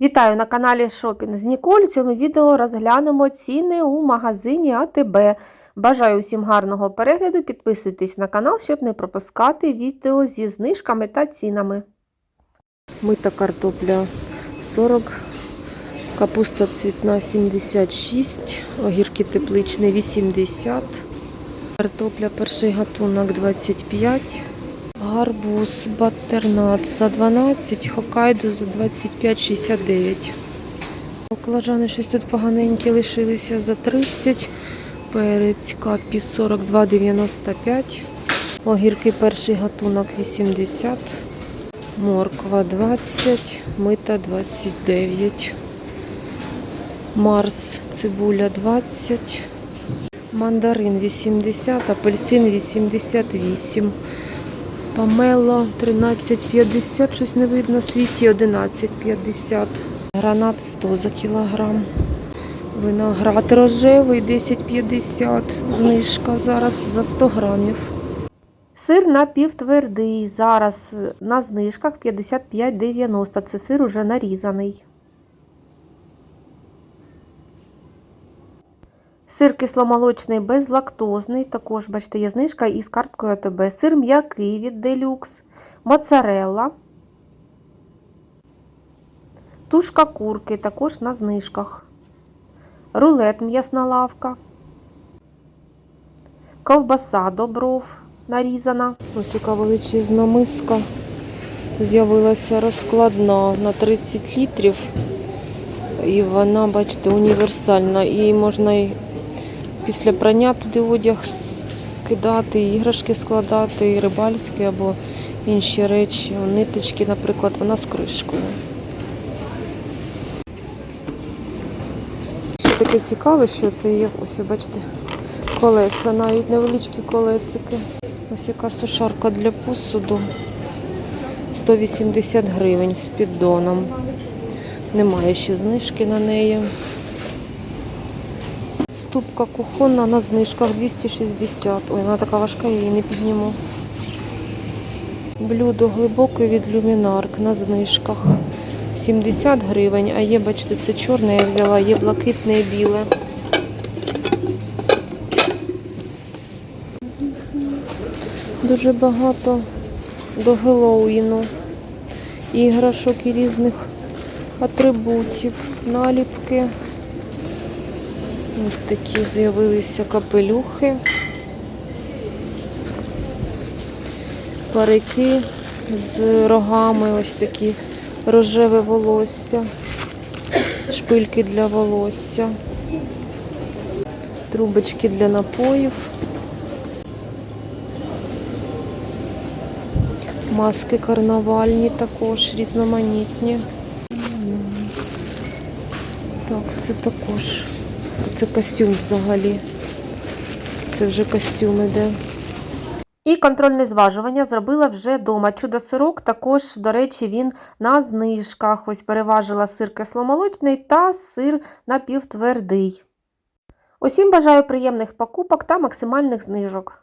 Вітаю на каналі Шопінг з Ніколь. У цьому відео розглянемо ціни у магазині АТБ. Бажаю усім гарного перегляду. Підписуйтесь на канал, щоб не пропускати відео зі знижками та цінами. Мита картопля 40, капуста цвітна 76, огірки тепличні 80, картопля перший гатунок 25. Гарбуз, батернат за 12, хокайдо за 25,69. Баклажани щось тут поганенькі лишилися за 30. Перець капі 42,95. Огірки перший гатунок 80. Морква 20, мита 29. Марс цибуля 20. Мандарин 80, апельсин 88. Памело 13,50, щось не видно, світі 11,50. Гранат 100 за кілограм. Виноград рожевий 10,50. Знижка зараз за 100 грамів. Сир напівтвердий. Зараз на знижках 55,90. Це сир уже нарізаний. Сир кисломолочний безлактозний, також, бачите, є знижка із карткою АТБ. Сир м'який від делюкс, моцарелла, тушка курки, також на знижках. Рулет м'ясна лавка. Ковбаса добров нарізана. Ось яка величезна миска. З'явилася розкладна на 30 літрів. І вона, бачите, універсальна. І можна після прання туди одяг кидати, іграшки складати, і рибальські або інші речі. Ниточки, наприклад, вона з кришкою. Ще таке цікаве, що це є, ось, бачите, колеса, навіть невеличкі колесики. Ось яка сушарка для посуду. 180 гривень з піддоном. Немає ще знижки на неї. Ступка кухонна на знижках 260. Ой, вона така важка, я її не підніму. Блюдо глибоке від люмінарк на знижках. 70 гривень, а є, бачите, це чорне я взяла, є блакитне і біле. Дуже багато до Геловіну. Іграшок і різних атрибутів, наліпки. Ось такі з'явилися капелюхи, парики з рогами, ось такі рожеве волосся, шпильки для волосся, трубочки для напоїв, маски карнавальні також різноманітні. Так, це також. Це костюм взагалі. Це вже костюм іде. І контрольне зважування зробила вже вдома. Чудо-сирок також, до речі, він на знижках. Ось переважила сир кисломолочний та сир напівтвердий. Усім бажаю приємних покупок та максимальних знижок.